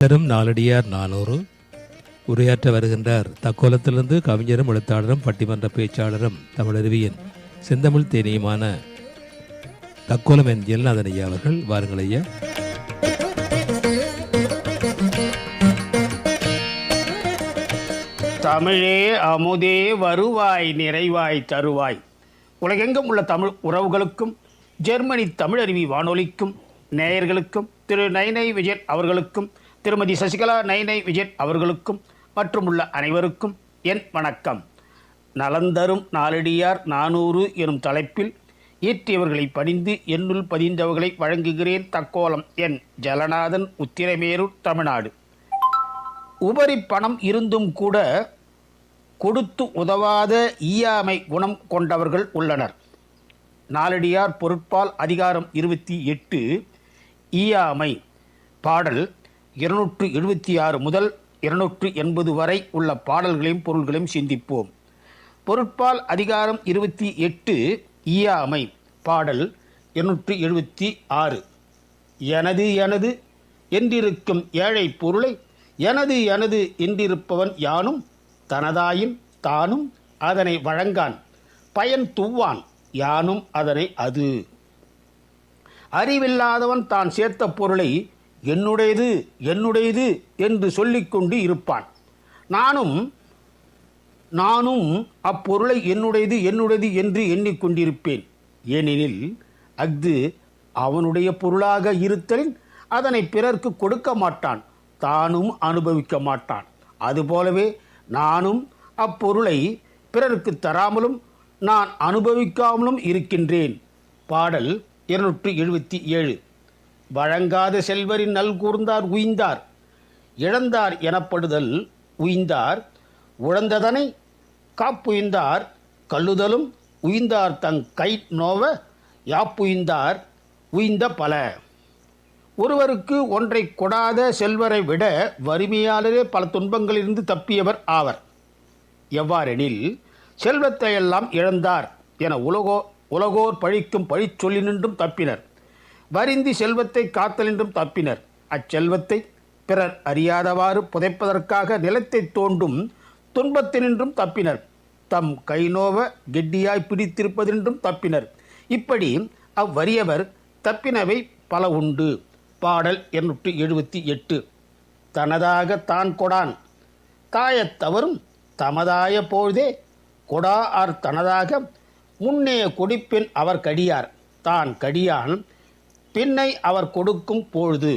தரும் நாலடியார் நானூறு. உரையாற்ற வருகின்றார் தக்கோலத்திலிருந்து கவிஞரும் எழுத்தாளரும் பட்டிமன்ற பேச்சாளரும் தமிழருவியின் செந்தமிழ் தேனியுமான தக்கோலம் என் ஜெல்நாதன் ஐயா அவர்கள். வாருங்கள் ஐயா. தமிழே அமுதே வருவாய் நிறைவாய் தருவாய். உலகெங்கும் உள்ள தமிழ் உறவுகளுக்கும் ஜெர்மனி தமிழருவி வானொலிக்கும் நேயர்களுக்கும் திரு நைனை விஜயன் அவர்களுக்கும் திருமதி சசிகலா நைனை விஜயன் அவர்களுக்கும் மற்றும் உள்ள அனைவருக்கும் என் வணக்கம். நலந்தரும் நாலடியார் நானூறு எனும் தலைப்பில் இயற்றியவர்களை பணிந்து என்னுள் பதிந்தவர்களை வழங்குகிறேன் தக்கோலம் என் ஜலநாதன் உத்திரமேரூர் தமிழ்நாடு. உபரி பணம் இருந்தும் கூட கொடுத்து உதவாத ஈயாமை குணம் கொண்டவர்கள் உள்ளனர். நாலடியார் பொருட்பால் அதிகாரம் இருபத்தி எட்டு ஈயாமை பாடல் இருநூற்று எழுபத்தி ஆறு முதல் இருநூற்று எண்பது வரை உள்ள பாடல்களையும் பொருள்களையும் சிந்திப்போம். பொருட்பால் அதிகாரம் இருபத்தி எட்டு ஈயாமை பாடல் இருநூற்று எழுபத்தி ஆறு. எனது எனது என்றிருக்கும் ஏழை பொருளை எனது எனது என்றிருப்பவன் யானும் தனதாயின் தானும் அதனை வழங்கான். பயன் துவான் யானும் அதனை அது. அறிவில்லாதவன் தான் சேர்த்த பொருளை என்னுடையது என்னுடையது என்று சொல்லிக்கொண்டு இருப்பான். நானும் நானும் அப்பொருளை என்னுடையது என்னுடையது என்று எண்ணிக்கொண்டிருப்பேன். ஏனெனில் அஃது அவனுடைய பொருளாக இருத்தலின் அதனை பிறர்க்கு கொடுக்க மாட்டான் தானும் அனுபவிக்க மாட்டான். அதுபோலவே நானும் அப்பொருளை பிறருக்கு தராமலும் நான் அனுபவிக்காமலும் இருக்கின்றேன். பாடல் இருநூற்று எழுபத்தி ஏழு. வழங்காத செல்வரின் நல்கூர்ந்தார் உய்ந்தார். இழந்தார் எனப்படுதல் உய்ந்தார். உழந்ததனை காப்புய்ந்தார். கல்லுதலும் உய்ந்தார் தங் கை நோவ யாப்புய்ந்தார். உய்ந்த பல. ஒருவருக்கு ஒன்றை கொடாத செல்வரை விட வறுமையாளரே பல துன்பங்களிலிருந்து தப்பியவர் ஆவர். எவ்வாறெனில் செல்வத்தை எல்லாம் இழந்தார் என உலகோ உலகோர் பழிக்கும் பழிச்சொல்லி நின்றும் தப்பினர். வரிந்தி செல்வத்தை காத்தலின்றும் தப்பினர். அச்செல்வத்தை பிறர் அறியாதவாறு புதைப்பதற்காக நிலத்தை தோண்டும் துன்பத்தினின்றும் தப்பினர். தம் கைநோவ கெட்டியாய் பிடித்திருப்பதென்றும் தப்பினர். இப்படி அவ்வறியவர் தப்பினவை பல உண்டு. பாடல் இருநூற்றி எழுபத்தி எட்டு. தனதாக தான் கொடான். தாயத் தவறும் தமதாய பொழுதே. கொடா ஆர் தனதாக. முன்னே கொடிப்பெண் அவர் கடியார். தான் கடியான். பின்னை அவர் கொடுக்கும் பொழுது.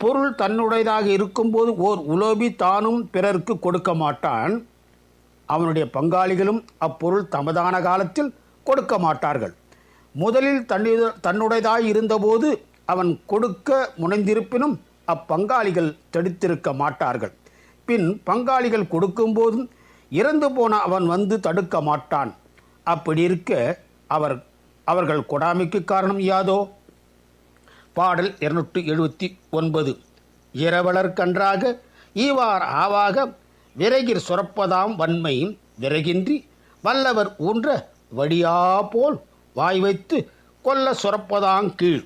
பொருள் தன்னுடையதாக இருக்கும்போது ஓர் உலோபி தானும் பிறருக்கு கொடுக்க மாட்டான். அவனுடைய பங்காளிகளும் அப்பொருள் தமதான காலத்தில் கொடுக்க மாட்டார்கள். முதலில் தன்னுடைய தன்னுடையதாய் இருந்தபோது அவன் கொடுக்க முனைந்திருப்பினும் அப்பங்காளிகள் தடுத்திருக்க மாட்டார்கள். பின் பங்காளிகள் கொடுக்கும்போதும் இறந்து போன அவன் வந்து தடுக்க மாட்டான். அப்படி இருக்க அவர் அவர்கள் கொடாமைக்கு காரணம் யாதோ? பாடல் இருநூற்று எழுபத்தி ஒன்பது. இரவலர் கன்றாக ஈவார் ஆவாக விறகிற் சுரப்பதாம் வன்மை விறகின்றி வல்லவர் ஊன்ற வடியா போல் வாய் வைத்து கொல்ல சுரப்பதாங் கீழ்.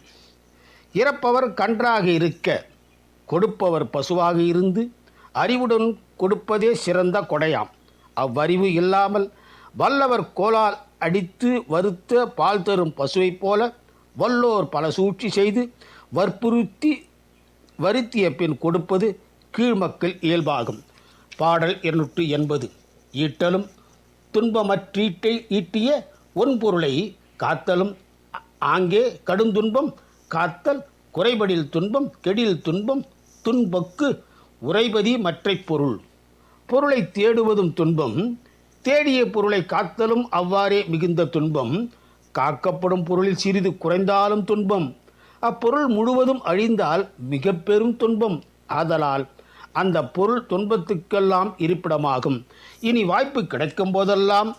இறப்பவர் கன்றாக இருக்க கொடுப்பவர் பசுவாக இருந்து அறிவுடன் கொடுப்பதே சிறந்த கொடையாம். அவ்வறிவு இல்லாமல் வல்லவர் கோலால் அடித்து வறுத்த பால் தரும் பசுவைப் போல வல்லோர் பல சூழ்ச்சி செய்து வற்புறுத்தி வருத்திய பின் கொடுப்பது கீழ்மக்கள் இயல்பாகும். பாடல் இருநூற்று எண்பது. ஈட்டலும் துன்பமற்றீட்டை ஈட்டிய ஒன்பொருளை காத்தலும் ஆங்கே கடுந்துன்பம் காத்தல் குறைபடில் துன்பம் கெடில் துன்பம் துன்பக்கு உறைபதி மற்றைப் பொருள். பொருளை தேடுவதும் துன்பம் தேடிய பொருளை காத்தலும் அவ்வாறே மிகுந்த துன்பம் காக்கப்படும் பொருளில் சிறிது குறைந்தாலும் துன்பம். அப்பொருள் முழுவதும் அழிந்தால் மிக பெரும் துன்பம். ஆதலால் அந்த பொருள் துன்பத்துக்கெல்லாம் இருப்பிடமாகும். இனி வாய்ப்பு கிடைக்கும் போதெல்லாம்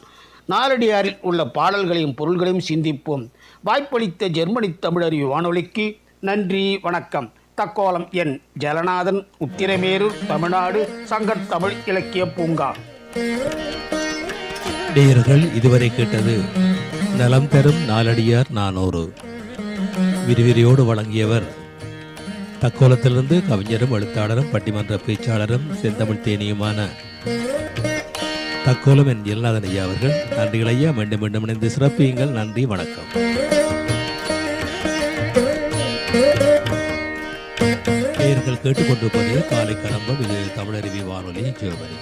நாலடியாரில் உள்ள பாடல்களையும் பொருள்களையும் சிந்திப்போம். வாய்ப்பளித்த ஜெர்மனி தமிழறிவு வானொலிக்கு நன்றி வணக்கம். தக்கோலம் என். ஜலநாதன் உத்திரமேரூர் தமிழ்நாடு சங்கத்தமிழ் இலக்கிய பூங்கா. நேயர்கள் இதுவரை கேட்டது நலம் தரும் நாலடியார் நானூறு. விரிவிரியோடு வழங்கியவர் தக்கோலத்திலிருந்து கவிஞரும் எழுத்தாளரும் பட்டிமன்ற பேச்சாளரும் செந்தமிழ் தேனியுமான தக்கோலம் என் எல்லாதன் ஐயா அவர்கள். நன்றிகள் ஐயா. மீண்டும் மீண்டும் இணைந்து சிறப்பியுங்கள். நன்றி. வணக்கம். நேயர்கள் கேட்டுக்கொண்டிருப்பது காலை கடம்பம். இது தமிழருவி வானொலி ஜெர்மனி